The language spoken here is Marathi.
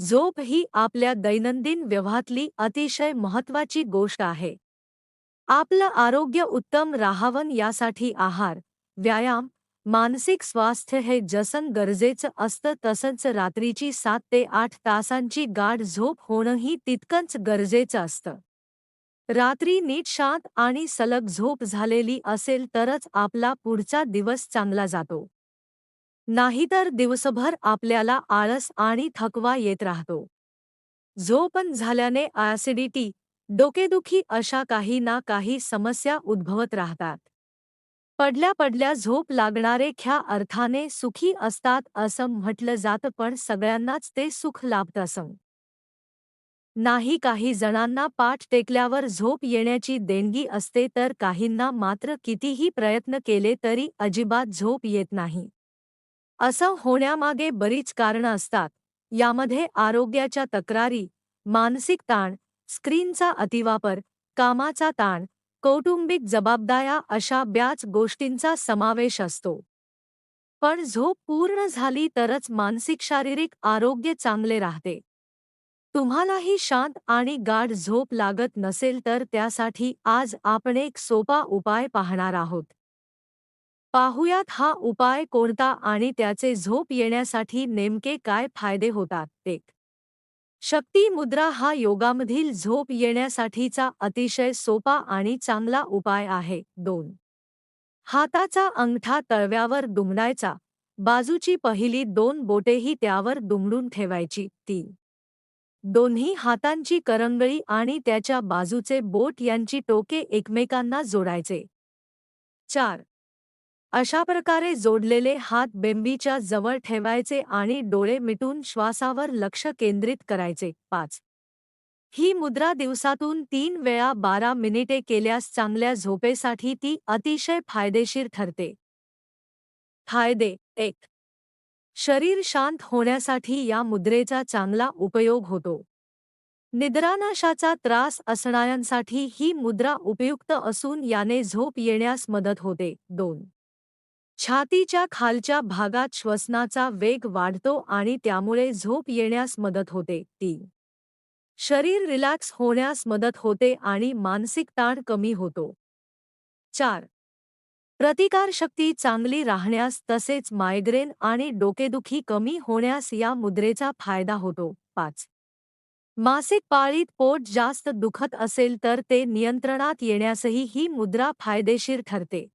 झोप ही आपल्या दैनंदिन व्यवहारातली अतिशय महत्वाची गोष्ट आहे. आपलं आरोग्य उत्तम राहावं यासाठी आहार व्यायाम मानसिक स्वास्थ्य हे जसन गरजेचं असतं तसंच रात्रीची सात ते आठ तासांची गाढ झोप होणंही तितकंच गरजेचं असतं. रात्री नीट शांत आणि सलग झोप झालेली असेल तरच आपला पुढचा दिवस चांगला जातो. नाहीतर दिवसभर आपल्याला आळस आणि थकवा येत राहतो. झोपन झाल्याने ॲसिडिटी डोकेदुखी अशा काही ना काही समस्या उद्भवत राहतात. पडल्या पडल्या झोप लागणारे ख्या अर्थाने सुखी असतात असं म्हटलं जातं पण सगळ्यांनाच ते सुख लाभत असं. नाही काही जणांना पाठ टेकल्यावर झोप येण्याची देणगी असते तर काहींना मात्र कितीही प्रयत्न केले तरी अजिबात झोप येत नाही. असं होण्यामागे बरीच कारणं असतात. यामध्ये आरोग्याच्या तक्रारी मानसिक ताण स्क्रीनचा अतिवापर कामाचा ताण कौटुंबिक जबाबदाऱ्या अशा ब्याच गोष्टींचा समावेश असतो. पण झोप पूर्ण झाली तरच मानसिक शारीरिक आरोग्य चांगले राहते. तुम्हालाही शांत आणि गाढ झोप लागत नसेल तर त्यासाठी आज आपण एक सोपा उपाय पाहणार आहोत. पाहुयात हा उपाय कोणता आणि त्याचे झोप येण्यासाठी नेमके काय फायदे होतात ते. शक्ती मुद्रा हा योगामधील झोप येण्यासाठीचा अतिशय सोपा आणि चांगला उपाय आहे. दोन. हाताचा अंगठा तळव्यावर दुमडायचा. बाजूची पहिली दोन बोटेही त्यावर दुमडून ठेवायची. तीन. दोन्ही हातांची करंगळी आणि त्याच्या बाजूचे बोट यांची टोके एकमेकांना जोडायचे. चार. अशा प्रकारे जोडलेले हात बेंबीच्या जवळ ठेवायचे आणि डोळे मिटून श्वासावर लक्ष केंद्रित करायचे. पाच. ही मुद्रा दिवसातून तीन वेळा बारा मिनिटे केल्यास चांगल्या झोपेसाठी ती अतिशय फायदेशीर ठरते. फायदे एक. शरीर शांत होण्यासाठी या मुद्रेचा चांगला उपयोग होतो. निद्रानाशाचा त्रास असणाऱ्यांसाठी ही मुद्रा उपयुक्त असून याने झोप येण्यास मदत होते. दोन. छातीच्या खालच्या भागात श्वसनाचा वेग वाढतो आणि त्यामुळे झोप येण्यास मदत होते. तीन शरीर रिलॅक्स होण्यास मदत होते आणि मानसिक ताण कमी होतो. चार प्रतिकारशक्ती चांगली राहण्यास तसेच मायग्रेन आणि डोकेदुखी कमी होण्यास या मुद्रेचा फायदा होतो. पाच मासिक पाळीत पोट जास्त दुखत असेल तर ते नियंत्रणात येण्यासही ही मुद्रा फायदेशीर ठरते.